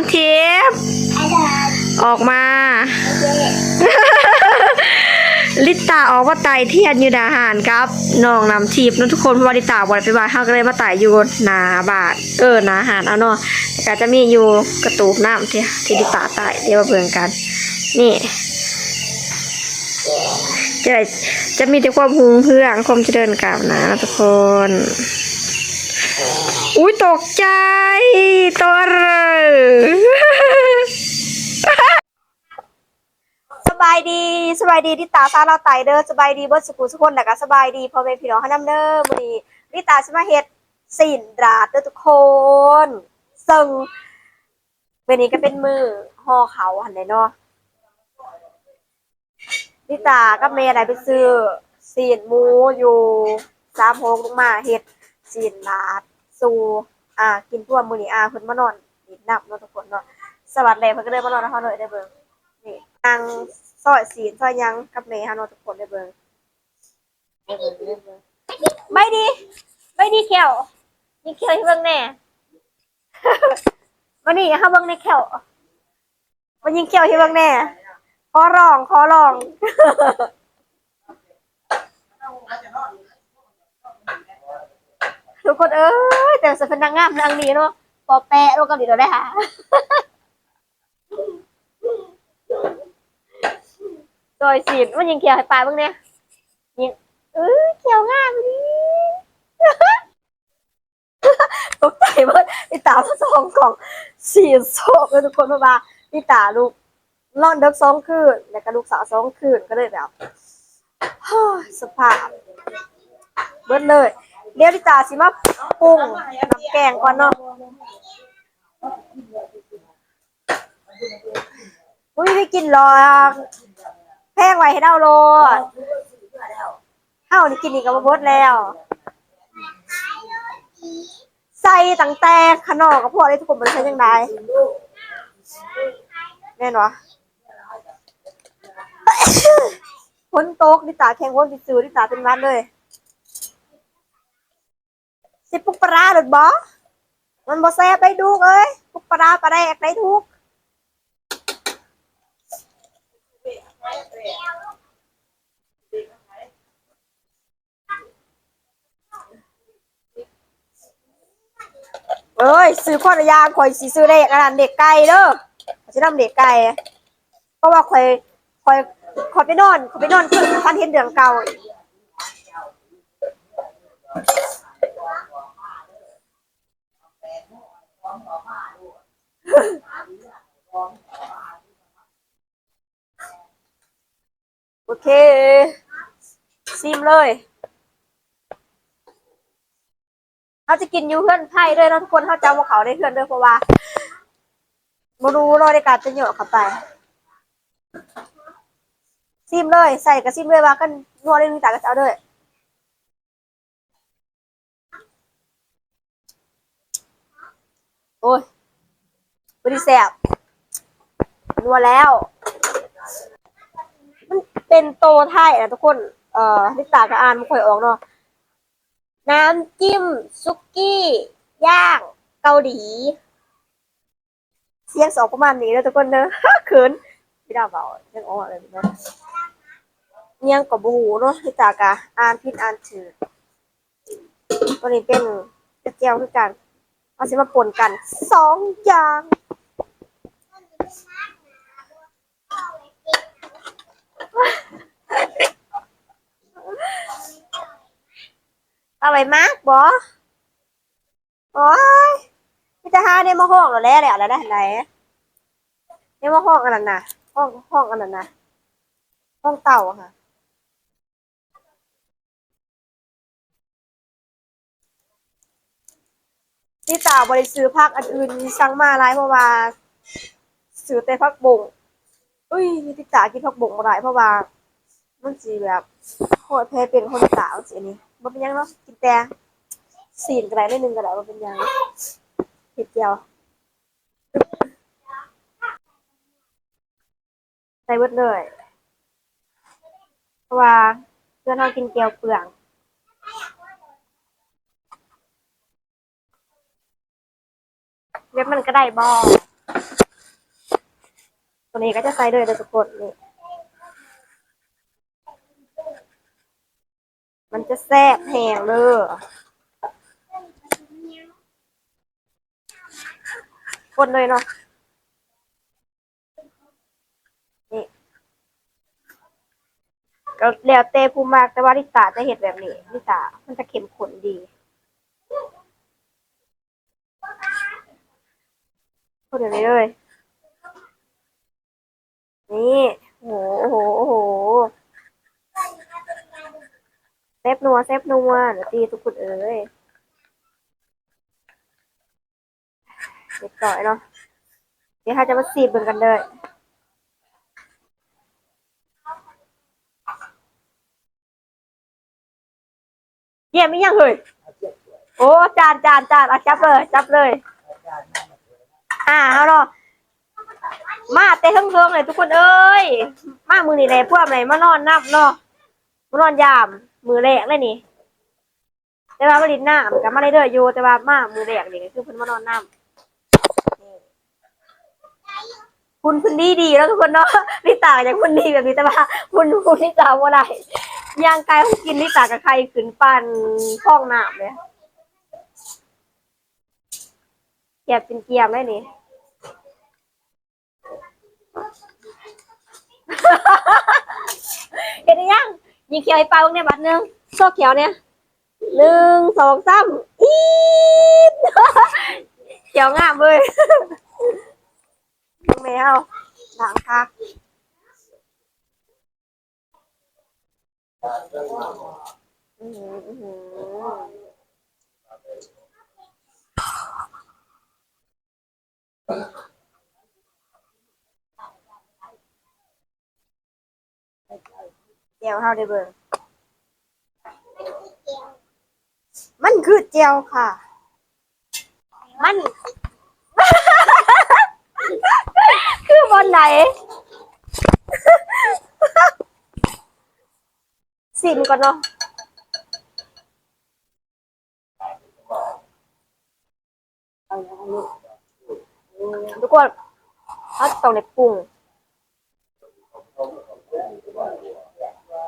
ำทิพย์ออกมา ลิตาออกมาไต่เทียนอยู่ดาหารครับน้องนำทิพย์เนาะทุกคนเพราะว่าลิตาบอลไปบ้านเฮาก็เลยมาไต่อยู่หนาบาท เออหนาหารเอาเนาะแต่ก็จะมีอยู่กระตูบน้ำที่ที่ลิตาไต่เดี๋ยวมาเบิ่งกัน นี่จะได้จะมีแต่ความหุงเพื่องความเจริญก้าวหน้าทุกคน อุ้ยตกใจตัวเรอสบายดีสบายดีที่ตาซาเราไตเด้อสบายดีเบิร์ดสกุลสุกคนแต่ก็สบายดีพ่อแม่พี่น้องให้น้ำเด้อมือนี้ลิตาสมาเฮ็ดสินดาเด้อทุกคนซึ่งวันนี้ก็เป็นมือห่อเขาหันไหนเนาะลิตากับเมย์อะไรไปซื้อสินหมูอยู่สามโฮงลงมาเฮ็ดสินดา สู่อ่ากินทั่วมื้อนี้อ่าเพิ่นมานอนดินนับเนาะทุกคนเนาะสวัสดีเพิ่นก็เลยมานอนนะเฮาหน่อยได้เบิ่งนี่นางซอยสีซอยยังกับเมย์ฮานอทุกคนได้เบิ่งได้เบิ่งได้เบิ่งไม่ดีไม่ดีเขียวนี่เขียวให้เบิ่งแน่วันนี้ให้เบิ่งในเขียวมันยิงเขียวให้เบิ่งแน่ขอร้องขอร้อง ทุกคนเอ้ยแต่สะพนักงามนางนี้เนาะพอแปะลงกันดีเราได้ค่ะซอยสีมันยิงเขียวให้ปลาบ้างเนี่ยยิงเออเขียวงามดิตกใจเมื่อพี่ตาสองกล่องสีโซกเลยทุกคนเพราะว่าพี่ตาลูกนอนเด็กสองคืนแล้วก็ลูกสาวสองคืนก็เลยแบบสภาพเบิดเลย เดี๋ยวพี่ตาสิมาปรุงน้ำแกงก่อนเนาะอุ้ยไม่กินรอแพงไว้ให้เดาโลดเฮานี่กินอีกกับเบิดแล้ว ใส่ตั้งแต่ขางนอกกับพวกนี้ทุกคนมันใช้ยังไงแน่นวะฝนตกดิตาแข่งวนไปซื้อดิตาเป็นวันเลย สิปุกปลาร้าหรือบ่มันบ่แซ่บได้ดูกเอ้ยปุกปลาปลาแดกได้ทุกเอ้ยซื้อข้อระยางข่อยสิซื้อเด็กอันนั้นเด็กไก่เด้อสิทำเด็กไก่เพราะว่าข่อยข่อยข่อยไปนอนข่อยไปนอนขึ้นพันเห็นเดือนเก่าอีก โอเค ซิมเลยเขาจะกินยูเพื่อนไพ่ด้วยนะทุกคนเขาจำว่าเขาได้เพื่อนด้วยเพราะว่ามารู้รอยในการจะเหยอะเข้าไป ซิมเลย ใส่กับซิมเลยว่ากันนัวเล่นมีตากับเอาด้วย โอ้ยบริแซบนัวแล้ว มันเป็นโตไทยนะทุกคน เอ่อลิตากับอ่านมันค่อยออกเนาะ น้ำจิ้มซุกี้ ย่าง เกาหลี เสียงสองประมาณนี้แล้วทุกคนเนอะเขินพี่ดาวเบายังออกเลยเนาะยังกับบูเนาะลิตากะอ่านพิดอ่านถือตัวนี้เป็นกระเจียวคือกัน เอาสิมาปนกันสองอย่างเอาไปมากบอโอ้ยพี่จะหาได้มาห้องเราแล้วแหละแล้วได้ไหนได้มาห้องอันนั้นนะห้องห้องอันนั้นนะห้องเต่าค่ะ ที่ตาบริซื้อพักอันอื่นสั่งมาหลายเพราะว่าซื้อแต่พักบงอุ้ยที่ตากินพักบงมาหลายเพราะว่ามันสีแบบโคตรเพเป็นคนสาวสิอันนี้มันเป็นยังเนาะกินแต่สีนกระไรนิดนึงกระไรมันเป็นยังเผ็ดเจียวใส่เบิดเลย เพราะว่าเพื่อนเรากินเกลียวเปลือง เว็บมันก็ได้บอตัวนี้ก็จะใส่เลยเด้อทุกคนนี่ มันจะแซ่บแหงเลยคนเลยเนาะ นี่ก็แล้วแต่ผู้มากแต่ว่าลิตาจะเห็ดแบบนี้ลิตามันจะเข้มข้นดี คนเดี๋ยวนี้เลยนี่โหโหโหเซฟนัวเซฟนัวเดี๋ยวตีทุกคนเอ้ยเรียบร้อยเนาะเดี๋ยวเราจะมาสีบเบิ่งกันเลยเยี่ยมไม่ยังเลยโอ้จานจานจานเอาจับเลยจับเลย อ่าเอาเนาะมาเตะเฮิงๆเลยทุกคนเอ้ย มามือนี่แหละพวกไหนมานอนนับเนาะมานอนยาม มือแรกเลยนี่ แต่ว่าบริณน้ำกับมาได้เด้ออยู่แต่ว่ามามือแรกนี่ก็คือเพิ่นมานอนน้ำคุณคุณดีดีแล้วทุกคนเนาะลิตาอย่างคุณดีแบบนี้แต่ว่าคุณคุณลิตาว่าได้ย่างกายของกินลิตากับใครขึ้นปันห้องน้ำเลยเกียบเป็นเกียบได้นี่ เห็นหรือยังยิงเขียวให้ปลาพวกเนี้ยบัดหนึงโซ่เขียวเนี่ยหนึ่งสองสามอีดเขียวงามเลยแมวหลังคักอื้อหืออื้อหือ เจียวเฮาได้เบิ่งมันคือเจียวค่ะ มัน คือบนไหน สิมก่อนเนาะทุกคนถ้าต้องในปรุง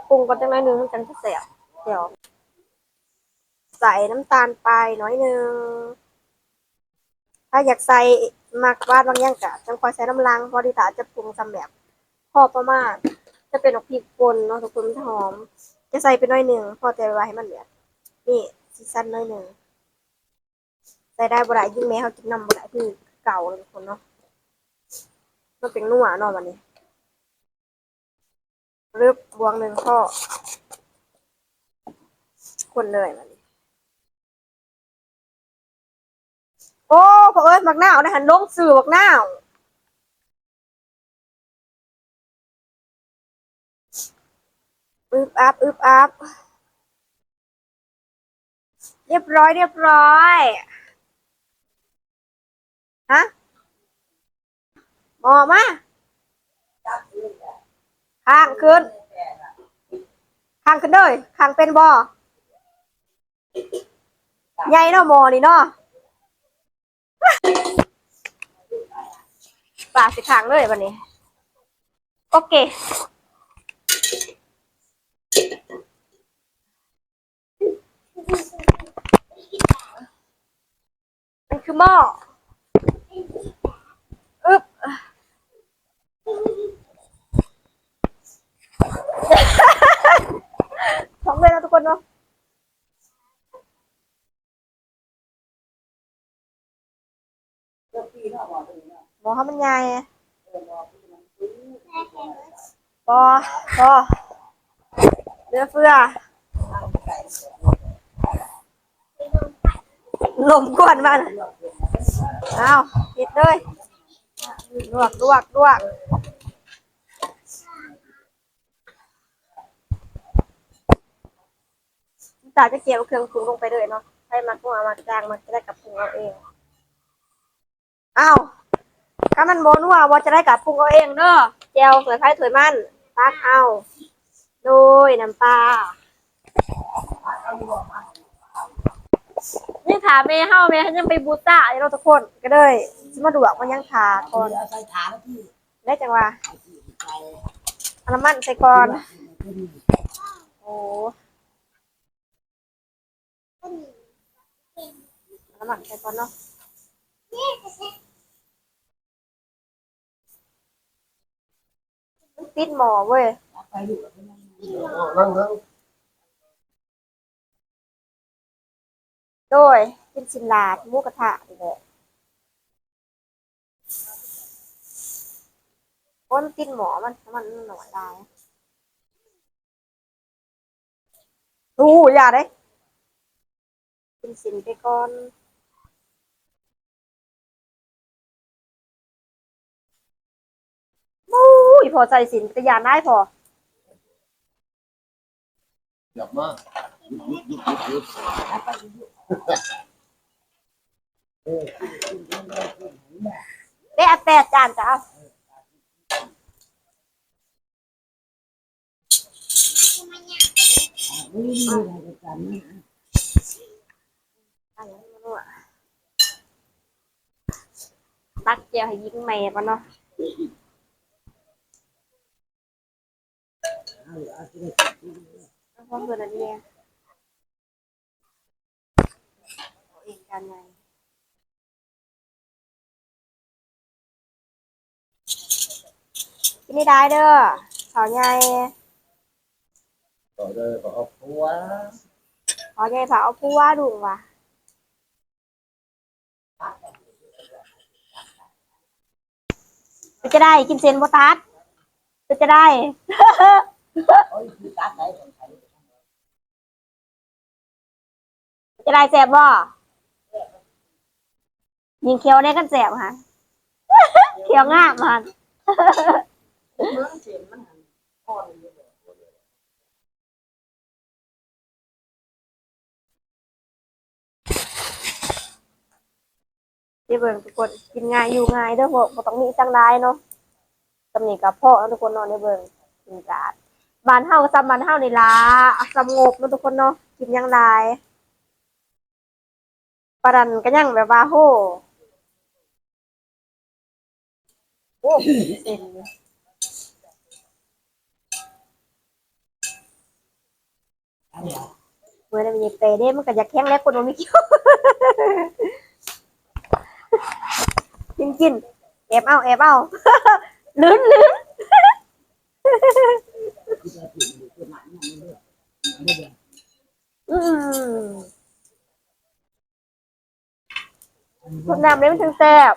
ปรุงก่อนจังไรนึงมันจังจะแสบเดี๋ยว ใส่น้ำตาลไปน้อยนึง ถ้าอยากใส่มากวาดบางอย่างกะจังคอยใส่น้ำลังพอดีตาจะปรุงทำแบบพอประมาณจะเป็นออกพริกป่นเนาะทุกคนมันจะหอม จะใส่ไปน้อยหนึ่งพอแต่ไว้ให้มันแบบนี่ซีซั่นน้อยหนึ่งใส่ได้บ่ได้ยิ่งแม้เขากินน้ำบ่ได้คือเก่าเลยทุกคนเนาะมันเป็นนัวเนาะวันนี้ รึบบวงหนึ่งพ่อคนเลยวันนี้โอ้พอเอิญมักหน้าวนะหันลงสื่อมักหน้าอึบอับอึบอับเรียบร้อยเรียบร้อยฮะหมอมา ข้างขึ้น ข้างขึ้นเลยข้างเป็นบอใหญ่เนาะหมอนี่เนาะปลาสิทางเลยวันนี้ โอเคมันคือหม้ออึ๊บ สอง เนาะหมอเขามันใหญ่ปอปอเรือเฟือลมกวนมันเอาปิดเลยลวกลวกลวก ตาจะเกี่ยวเครื่องปรุงลงไปเลยเนาะให้มันพวกเอามาจางมันจะได้กับปรุงเราเองอ้าวถ้ามันโมนัวว่าจะได้กับปรุงเอาเองเด้อเจียวสวยไผ่ถวยมันตักเอาโดยน้ำปลายังถามเมย์เฮาเมย์ยังไปบูต้าอยู่เราทุกคนก็เลยสิมาดูว่ามันยังขาก่อนได้จังว่าเอาน้ำมันใส่ก่อนโอ้ น้ำมันใส่ก่อนเนาะมันติดหมอเว้ยนั่งนั่งโดยกินสินลาดหมูกระทะนี่แหละโอ้ยมันติดหมอมันมันหน่อยลายดูอย่าได้กินสินไปก่อนโอ้ยพอใจสินกระยานได้พอหยับมายุบยุบยุบยุบยุบได้อันแปดจาน จ้าอันนี้มันรั่วตักเจียวให้ยิงแม่ก่อนเนาะเพราะเพื่อนอันนี้เอาเองกันไงกินนี่ได้เด้อขอใหญ่ต่อเลยต่อเอาหัวขอใหญ่ผ่าเอาผู้ว่าดุว่ะเป็น จะได้กินเซนโบตัสจะได้ จะได้แสบบ่ยิงเคียวได้กันแสบฮะเคียวง่าม มันที่เบิ่งทุกคนกินง่ายอยู่ง่ายเด้อพวกบ่ต้องมีจังได้เนาะตำหนิกับพ่อทุกคนเนอนในเบิ่งกินกาดบ้านเฮาก็ซ้ำบ้านเฮานี่ล่ะสงบเนาะทุกคนเนาะกินยังได้ปานนันก็ยังแบบว่าโหโอ้เต็มเมื่อนั้นมีเตะเด้มันก็อยากแข็งแล้วคนมันไม่คิว กินกินแอบเอาแอบเอาลื้นลื้นอืมคุณน้ำเลยมันถึงแซ่บ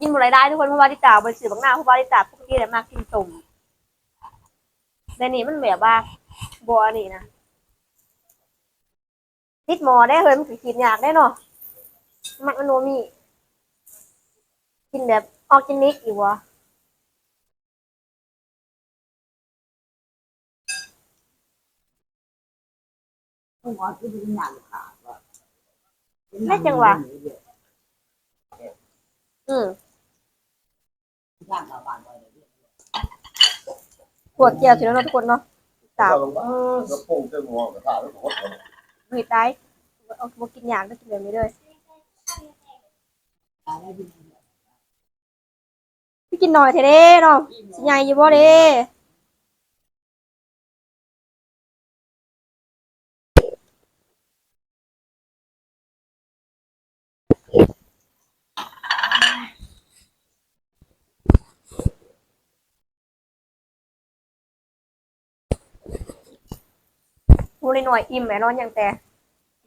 กินหมดรายได้ทุกคนเพราะว่าที่จ่าบริสุทธิ์บางหน้าเพราะว่าที่จ่าพวกนี้เลยมากกินตุ่มในนี้มันแบบว่าบัวนี่นะ ติดหมอได้เฮ้ยมันกินยากได้เนาะมันมันโนมี กินแบบออร์แกนิกอยู่วะแม่จังหวะอืมขวดเกียวสิแล้วเนาะทุกคนเนาะสาวลงมาแล้วโป่งเจ้าหัวกระถางแล้วหัว เห็ดได้เอามากินยากได้กินแบบนี้เลยพี่กินหน่อยเถอะเด้เนาะสิใหญ่อยู่บ่เด้ พูดหน่อยๆอิ่มแหม่นอนอย่างแต่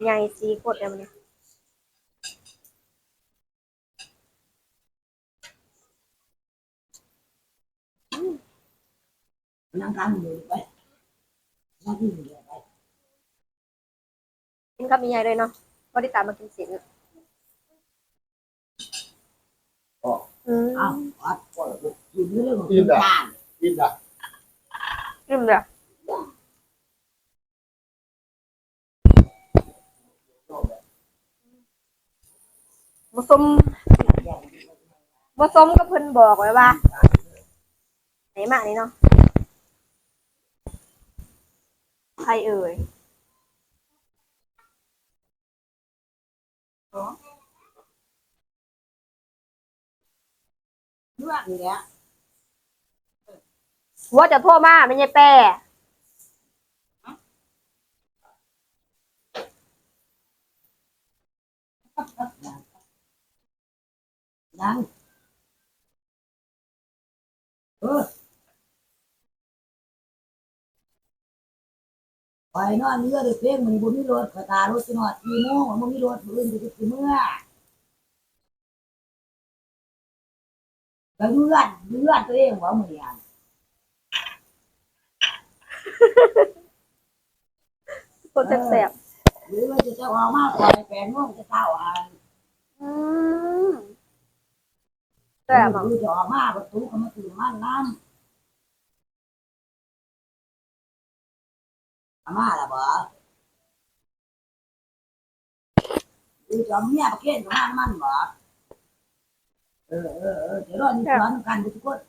ใหญ่สีกดเลยมันนี้นั่งทำอยู่ไปนั่งที่อยู่ไปกินกับมีใหญ่เลยเนาะบ่ได้ตามมากินสินอืมอ้าววัดก็อยู่เรื่องของกินบ้านกินอะอิ่มเล บ่สมบ่สมก็เพิ่นบอกไว้ว่าไหนมานี่เนาะใครเอ่ยว่าจะโทษมาไม่ใช่แป้ ยังเออไปนอนเรือเด็กเพ่งมันบุมีรถกระตารถสนอดกี่โมงมันมีรถอื่นจะกี่เมื่อก็เลื่อนเลื่อนตัวเองว่ามือเนี่ยคนแสบหรือว่าจะเจ้าเอามากกว่าแปดโมงจะเท่าอ่านๆอืม แสบอะหรือจะเอามาประตูเขามาตื่นมันน้ำอามาละบ่หรือจอาเมียประเคนของมันมันบ่เออเออเออเดี๋ยวรอนี่ร้อนกันทุกคน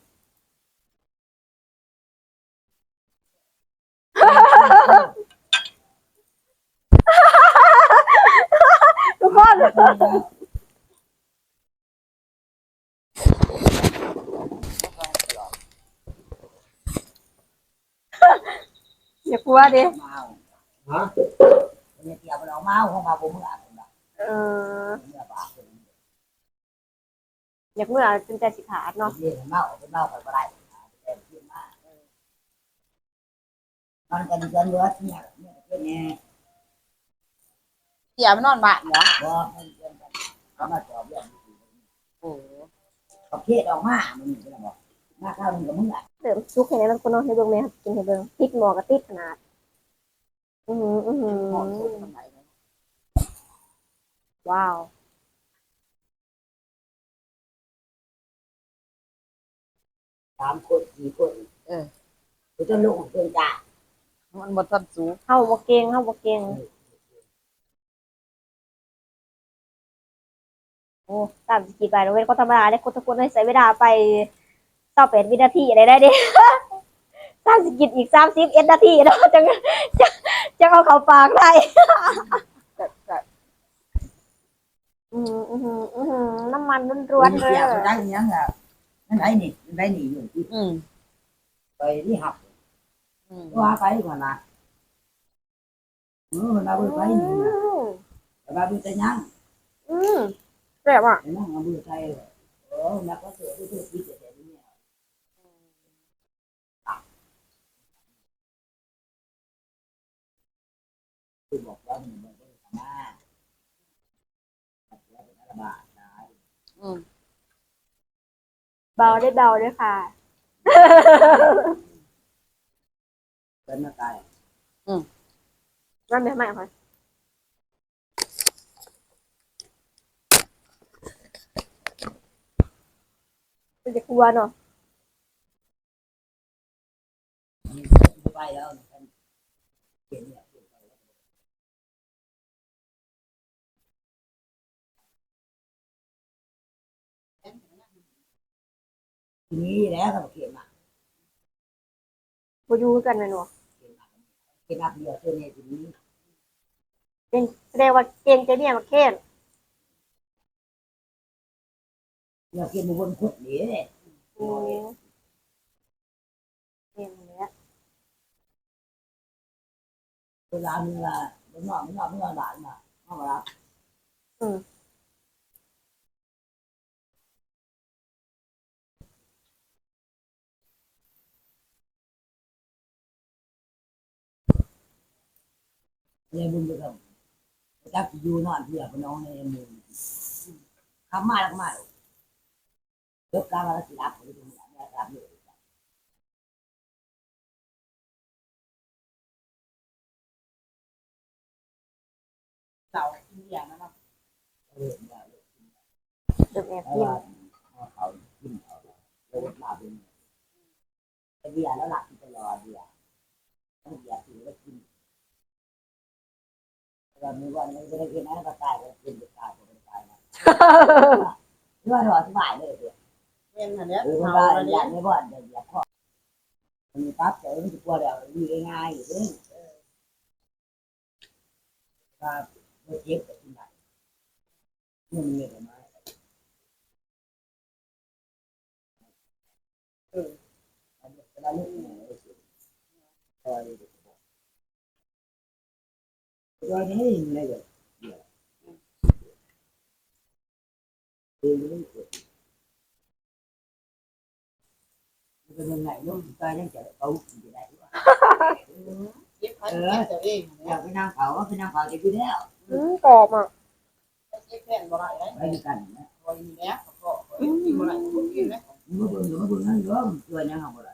ทุกคน อย่ากลัวดิเมาฮะเนี่ยเกี่ยวกับเราเมาของมาบ่เมื่อผมแบบเออเมื่อบาปเป็นอยากเมื่อจนใจสิขาดเนาะเรื่องเมาเป็นเมาไปบ่ได้แต่ขึ้นมามันกันเกินเลือดเนี่ยเนี่ยเป็นไงเสียมันนอนบ้านเหรอบ่มันเกินกันเขามาจอบเรื่องโอ้ประเภทออกมามันนี่เป็ นบอกมาข้าวมึงกับมึงอะเติมซุกให้ในบางคนเนาะให้เบิ่งแม่กินให้เบิ่งพริกหมอกระติดขนาด อือหืออือหือเหมาะสมสมัยนี้ว้าวสามคนสี่คนเออกูจะลงเกินจ่ามันบ่ทันสูงเฮาบ่เก่งเฮาบ่เก่งโอ้ตามสกิดไปแล้วเว้นก็ธรรมดาได้คนทุกคนได้ใช้เวลาไป 28วินาทีอะไรได้เด้ตามสกิดอีก31นาทีเนาะจังจังจังเอาเข้าปากได้แต่แต่อือหืออือหืออือหือน้ำมันร้วนๆเลยเสียก็ได้ยังอะนั่นไหนนี่ได้หนีอยู่ที่อืมไปที่หับอืมว่าไปก่อนนะเออมันเอาไปไปนี่นะแต่ว่าเป็นแต่ยังอืมแบบอะแต่นั่งเอามือใส่เออนักก็เสือที่ตัวที่เจ็ดเนี่ย คือบอกว่ามันมันเป็นธรรมะแล้วเป็นระบาดนะอืมเบาได้เบาด้วยค่ะ เป็นมาตายนั่นไม่ไม่ค่ะมันจะกลัวเนาะไปแล้วเขียนเนี่ย นี้แล้วก็เขียนมาบอยูกันเลยเนาะเขียนมาเดียวเท่านี้ทีนี้แสดงว่าเก่งใจเนี่ยมาเค้นเราเขียนบนคุดนี้อืมเก่งเลยอะเวลาเมื่อเมื่อเมื่อเมื่อเมื่อหลานมาเข้ามาแล้วเลยบุญไปกับจักอยู่นอนเพื่อพน้องในมือคำมาแล้วก็มาเลิกการมาแล้วสิรับไปดูรับเลยเสาที่เรียนะเนาะเรื่องได้เดิมแอบเพราะกินว่าเขาขึ้นเขาแล้วมาเป็นเบียร์แล้วหลับตลอดเบียร์ต้องเบียร์ถือแล้วกิน เราไม่ว่าไม่ได้กินนะก็ตายก็กินก็ตายก็ตายนะเรื่องเราอธิบายเลยเดียวเป็นอันเนี้ยหรือาว่าอันอเนี้ยายกไม่ว่าจะอยากข้อมีปั๊บแต่ไม่ถูกว่าเดี๋ยวอยู่ง่ายอยู่ด้วยก็ไม่เจ็บแต่กินได้มันมีอะไรมาแล้วนี่ยคอยคอยนี่เลยเลยเออ ไม่เกิดเป็นยังไงลูกตายยังจะเอาอยู่ได้วะเก็บพันเก็บตัวเองอยากไปนั่งเผาก็ไปนั่งเผาจะกินแล้วอืมกรอบอะเก็บแผ่นบ่ได้เลยไปด้วยกันนะคอยมีแล้วก็กินบ่ได้กินนะมึงเบิ่งมึงเบิ่งนั่นเยอะช่วยยังเอาบ่ได้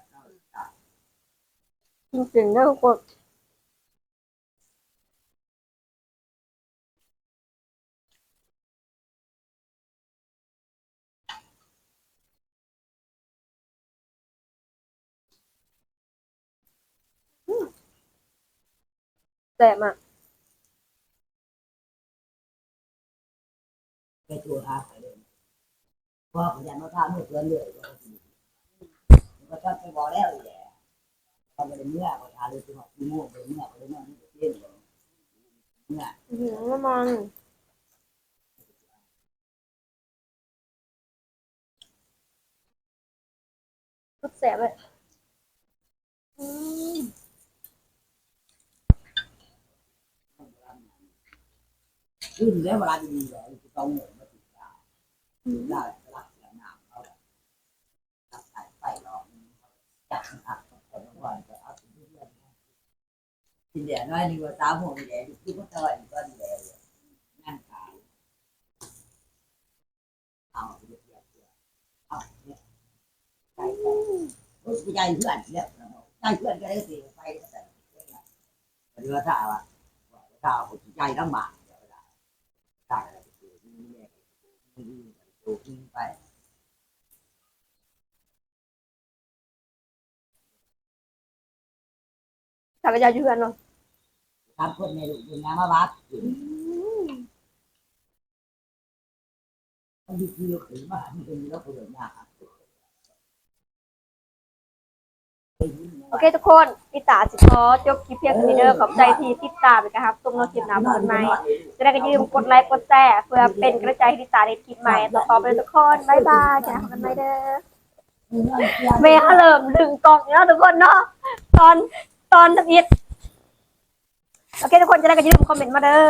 จริงๆนะทุกคน แต่บมากไปตัวหาไปเลยพอขยันมาทำให้เพื่อนเลยก็จะไปบอกแล้วแหละทำไปเมื่อก็ทาเลยตัวที่ม่วงไปเมื่อไปเมื่อที่เต้นเมื่ออื้อหือน้ำมันก็แสบเลยอืม ขึ้นแล้วเวลาดีเลยต้องเหนื่อยมาติดตาได้รักแล้วน้ำเขาตัดสายไฟหลอกจับอักคนก่อนจะเอาสิ่งที่เรื่องทีเดียวน้อยนี่ว่าตาหัวนี่แหละที่พวกเธออีกก็ดีแล้วนั่งขายเอาเรียบเรียบเอาเนี่ยใจใจรู้สึกใจเพื่อนเนี่ยใจเพื่อนก็ได้สิไปแต่เรือถ้าว่าถ้าใจลำบาก ได้อะไรก็คือนี่แหละนี่ดูนี่ไปจักรยานอยู่เพื่อนเนาะทำคนในลูกเป็นน้ำมาวัดมันดีคือว่ามันเป็นแล้วก็เดินหน้า โอเคทุกคนพี่ตาสิขอจบคลิปเพียงนี้เด้อขอบใจที่ติดตามนะครับตรงโน้ตคลิปหน้าเพื่อนใหม่จะได้ก็ยืมกดไลค์กดแชร์เพื่อเป็นกระจายให้ดิตาได้คลิปใหม่ต่อไปทุกคนบ๊ายบายจ้ากันไม่เด้อเมย์เริ่มดึงกล่องแล้วทุกคนเนาะตอนตอนทำอิดโอเคทุกคนจะได้ก็ยืมคอมเมนต์มาเด้อ